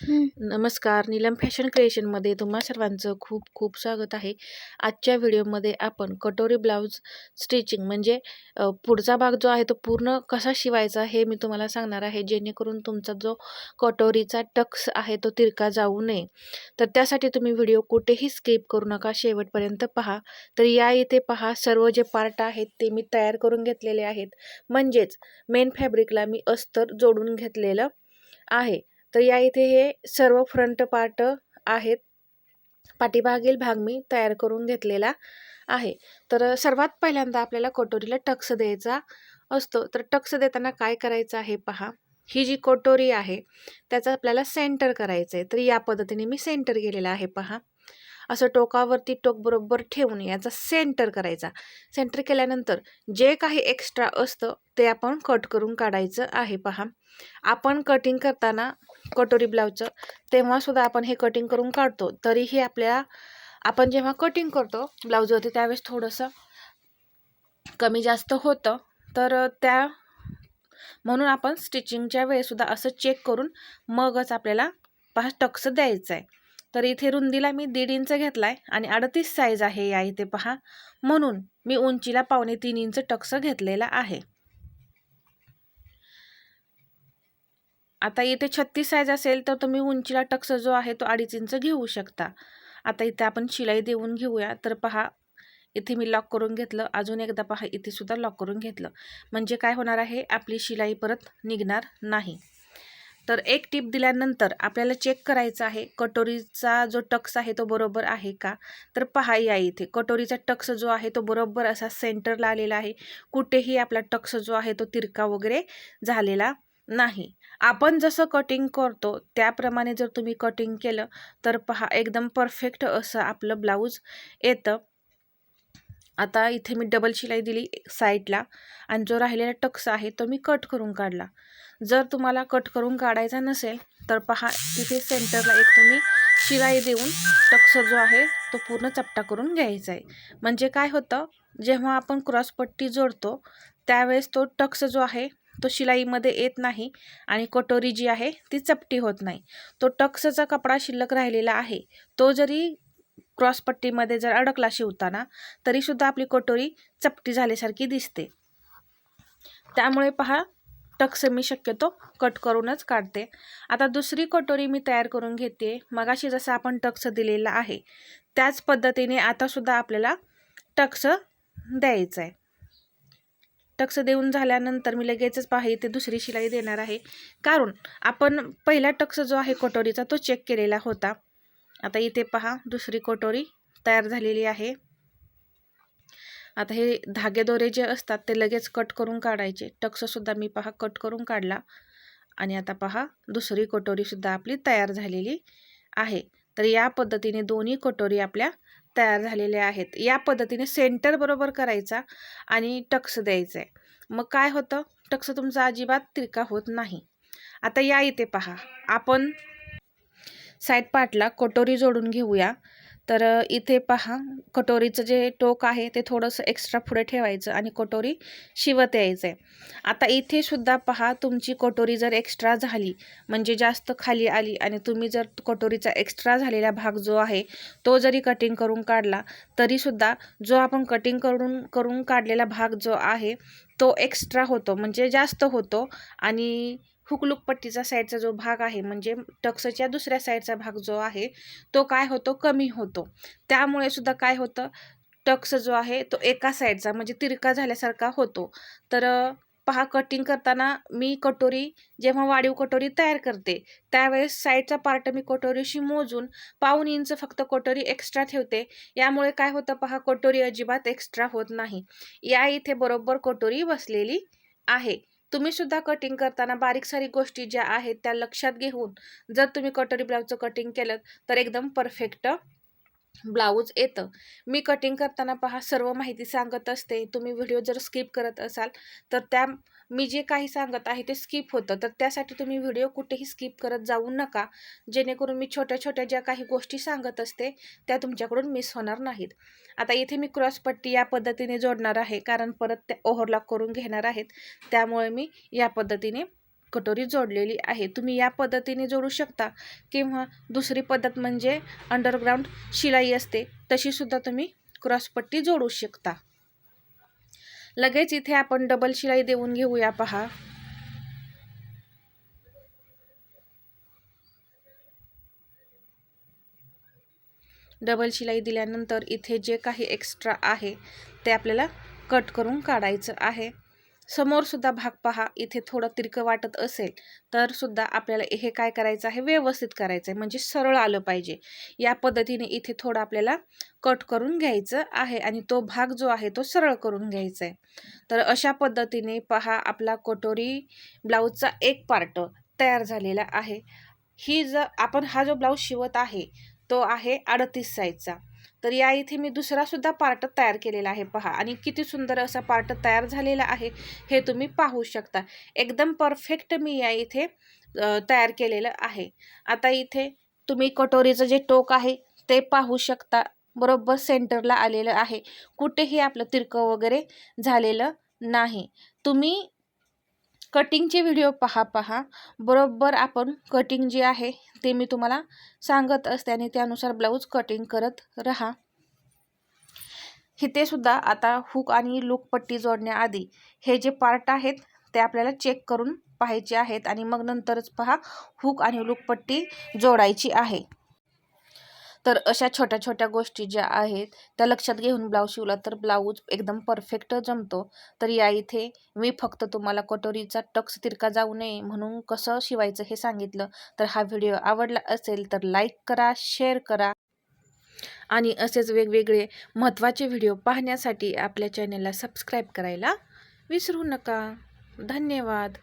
नमस्कार नीलम फॅशन क्रिएशनमध्ये तुम्हा सर्वांचं खूप खूप स्वागत आहे. आजच्या व्हिडिओमध्ये आपण कटोरी ब्लाऊज स्टिचिंग म्हणजे अ, पुढचा भाग जो आहे तो पूर्ण कसा शिवायचा हे मी तुम्हाला सांगणार आहे. जेणेकरून तुमचा जो कटोरीचा टक्स आहे तो तिरका जाऊ नये. तर त्यासाठी तुम्ही व्हिडिओ कुठेही स्किप करू नका शेवटपर्यंत पहा. तर या इथे पहा सर्व जे पार्ट आहेत ते मी तयार करून घेतलेले आहेत. म्हणजेच मेन फॅब्रिकला मी अस्तर जोडून घेतलेलं आहे. तर या इथे हे सर्व फ्रंट पार्ट आहेत. पाठीभागील भाग मी तयार करून घेतलेला आहे. तर सर्वात पहिल्यांदा आपल्याला कटोरीला टक्स द्यायचा असतो. तर टक्स देताना काय करायचं आहे पहा. ही जी कटोरी आहे त्याचा आपल्याला सेंटर करायचं आहे तर या पद्धतीने मी सेंटर केलेला आहे पहा. असं टोकावरती टोक बरोबर ठेवून याचा सेंटर करायचा. सेंटर केल्यानंतर जे काही एक्स्ट्रा असतं ते आपण कट करून काढायचं आहे पहा. आपण कटिंग करताना कटोरी ब्लाऊजचं तेव्हासुद्धा आपण हे कटिंग करून काढतो. तरीही आपल्या आपण जेव्हा कटिंग करतो ब्लाऊजवरती त्यावेळेस थोडंसं कमी जास्त होतं. तर त्या म्हणून आपण स्टिचिंगच्या वेळेसुद्धा असं चेक करून मगच आपल्याला पहा टक्स द्यायचं आहे तर इथे रुंदीला मी दीड इंच घेतला आहे आणि अडतीस साईज आहे या इथे पहा. म्हणून मी उंचीला पावणे तीन इंच टक्स घेतलेला आहे. आता इथे छत्तीस साईज असेल तर तुम्ही उंचीला टक्स जो आहे तो अडीच इंच घेऊ शकता. आता इथे आपण शिलाई देऊन घेऊया. तर पहा इथे मी लॉक करून घेतलं. अजून एकदा पहा इथे सुद्धा लॉक करून घेतलं. म्हणजे काय होणार आहे? आपली शिलाई परत निघणार नाही. तर एक टीप दिल्यानंतर आपल्याला चेक करायचं आहे कटोरीचा जो टक्स आहे तो बरोबर आहे का? तर पहा या इथे कटोरीचा टक्स जो आहे तो बरोबर असा सेंटरला आलेला आहे. कुठेही आपला टक्स जो आहे तो तिरका वगैरे झालेला नाही. आपण जसं कटिंग करतो त्याप्रमाणे जर तुम्ही कटिंग केलं तर पहा एकदम परफेक्ट असं आपलं ब्लाऊज येतं. आता इथे मी डबल शिलाई दिली साईडला आणि जो राहिलेला टक्स आहे तो मी कट करून काढला. जर तुम्हाला कट करून काढायचा नसेल तर पहा तिथे सेंटरला एक तुम्ही शिलाई देऊन टक्स जो आहे तो पूर्ण चपटा करून घ्यायचा आहे. म्हणजे काय होतं जेव्हा आपण क्रॉसपट्टी जोडतो त्यावेळेस तो टक्स जो आहे तो शिलाईमध्ये येत नाही आणि कटोरी जी आहे ती चपटी होत नाही. तो टक्सचा कपडा शिल्लक राहिलेला आहे. तो जरी क्रॉसपट्टीमध्ये जर अडकला शिवताना तरीसुद्धा आपली कटोरी चपटी झाल्यासारखी दिसते. त्यामुळे पहा टक्स मी शक्यतो कट करूनच काढते. आता दुसरी कटोरी मी तयार करून घेते. मगाशी जसं आपण टक्स दिलेला आहे त्याच पद्धतीने आतासुद्धा आपल्याला टक्स द्यायचं आहे टक्स देऊन झाल्यानंतर मी लगेचच पहा ते दुसरी शिलाई देणार आहे. कारण आपण पहिला टक्स जो आहे कटोरीचा तो चेक केलेला होता. आता इथे पहा दुसरी कटोरी तयार झालेली आहे. आता हे धागेदोरे जे असतात ते लगेच कट करून काढायचे. टक्ससुद्धा मी पहा कट करून काढला. आणि आता पहा दुसरी कटोरीसुद्धा आपली तयार झालेली आहे. तर या पद्धतीने दोन्ही कटोरी आपल्या तयार झालेल्या आहेत. या पद्धतीने सेंटर बरोबर करायचा आणि टक्स द्यायचा आहे मग काय होतं? टक्स तुमचा अजिबात तिरका होत नाही. आता या इथे पहा. आपण साईड पार्टला कटोरी जोडून घेऊया. तर इथे पहा कटोरीचं जे टोक आहे ते थोडंसं एक्स्ट्रा पुढे ठेवायचं आणि कटोरी शिवत यायचं आहे आता इथे सुद्धा पहा तुमची कटोरी जर एक्स्ट्रा झाली म्हणजे जास्त खाली आली आणि तुम्ही जर कटोरीचा एक्स्ट्रा झालेला भाग जो आहे तो जरी कटिंग करून काढला तरीसुद्धा जो आपण कटिंग करून करून काढलेला भाग जो आहे तो एक्स्ट्रा होतो. म्हणजे जास्त होतो. आणि हुकलुकपट्टीचा साईडचा जो भाग आहे म्हणजे टक्सच्या दुसऱ्या साईडचा भाग जो आहे तो काय होतो? कमी होतो. त्यामुळे सुद्धा काय होतं? टक्स जो आहे तो एका साईडचा म्हणजे तिरका झाल्यासारखा होतो. तर पहा कटिंग करताना मी कटोरी जेव्हा वाढीव कटोरी तयार करते त्यावेळेस साईडचा पार्ट मी कटोरीशी मोजून पाऊन इंच फक्त कटोरी एक्स्ट्रा ठेवते. यामुळे काय होतं पहा कटोरी अजिबात एक्स्ट्रा होत नाही. या इथे बरोबर कटोरी बसलेली आहे. तुम्ही सुद्धा कटिंग करताना बारीक सारी गोष्टी ज्या आहेत त्या लक्षात घेऊन जर तुम्ही कटोरी ब्लाऊजचं कटिंग केलं तर एकदम परफेक्ट ब्लाऊज येतं. मी कटिंग करताना पहा सर्व माहिती सांगत असते. तुम्ही व्हिडिओ जर स्किप करत असाल तर त्या मी जे काही सांगत आहे ते स्किप होतं. तर त्यासाठी तुम्ही व्हिडिओ कुठेही स्किप करत जाऊ नका. जेणेकरून मी छोट्या छोट्या ज्या काही गोष्टी सांगत असते त्या तुमच्याकडून मिस होणार नाहीत. आता इथे मी क्रॉसपट्टी या पद्धतीने जोडणार आहे. कारण परत त्या ओव्हरलॉक करून घेणार आहेत. त्यामुळे मी या पद्धतीने कटोरी जोडलेली आहे. तुम्ही या पद्धतीने जोडू शकता. किंवा दुसरी पद्धत म्हणजे अंडरग्राऊंड शिलाई असते. तशीसुद्धा तुम्ही क्रॉसपट्टी जोडू शकता. लगेच इथे आपण डबल शिलाई देऊन घेऊया पहा. डबल शिलाई दिल्यानंतर इथे जे काही एक्स्ट्रा आहे ते आपल्याला कट करून काढायचं आहे. समोरसुद्धा भाग पहा इथे थोडं तिरकं वाटत असेल तर सुद्धा आपल्याला हे काय करायचं आहे? व्यवस्थित करायचं आहे म्हणजे सरळ आलं पाहिजे. या पद्धतीने इथे थोडं आपल्याला कट करून घ्यायचं आहे आणि तो भाग जो आहे तो सरळ करून घ्यायचा आहे तर अशा पद्धतीने पहा आपला कटोरी ब्लाऊजचा एक पार्ट तयार झालेला आहे. ही जर आपण हा जो ब्लाऊज शिवत आहे तो आहे अडतीस साईजचा. तर या इथे मी दुसरा सुद्धा पार्ट तयार केलेला आहे. पहा आणि किती सुंदर असा पार्ट तयार झालेला आहे हे तुम्ही पाहू शकता. एकदम परफेक्ट मी या इथे तयार केलेलं आहे. आता इथे तुम्ही कटोरीचं जे टोक आहे ते पाहू शकता. बरोबर सेंटरला आलेलं आहे. कुठेही आपलं तिरकं वगैरे झालेलं नाही. तुम्ही कटिंगचे व्हिडिओ पहा पहा. बरोबर आपण कटिंग जे आहे ते मी तुम्हाला सांगत असते आणि त्यानुसार ब्लाऊज कटिंग करत राहा. इथे सुद्धा आता हुक आणि लूक पट्टी जोडण्याआधी हे जे पार्ट आहेत ते आपल्याला चेक करून पाहायचे आहेत आणि मग नंतरच पहा हुक आणि लूक पट्टी जोडायची आहे. तर अशा छोट्या छोट्या गोष्टी ज्या आहेत त्या लक्षात घेऊन ब्लाऊज शिवला तर ब्लाऊज एकदम परफेक्ट जमतो. तर या इथे मी फक्त तुम्हाला कटोरीचा टक्स तिरका जाऊ नये म्हणून कसं शिवायचं हे सांगितलं. तर हा व्हिडिओ आवडला असेल तर लाईक करा शेअर करा. आणि असेच वेगवेगळे महत्त्वाचे व्हिडिओ पाहण्यासाठी आपल्या चॅनलला सबस्क्राईब करायला विसरू नका. धन्यवाद.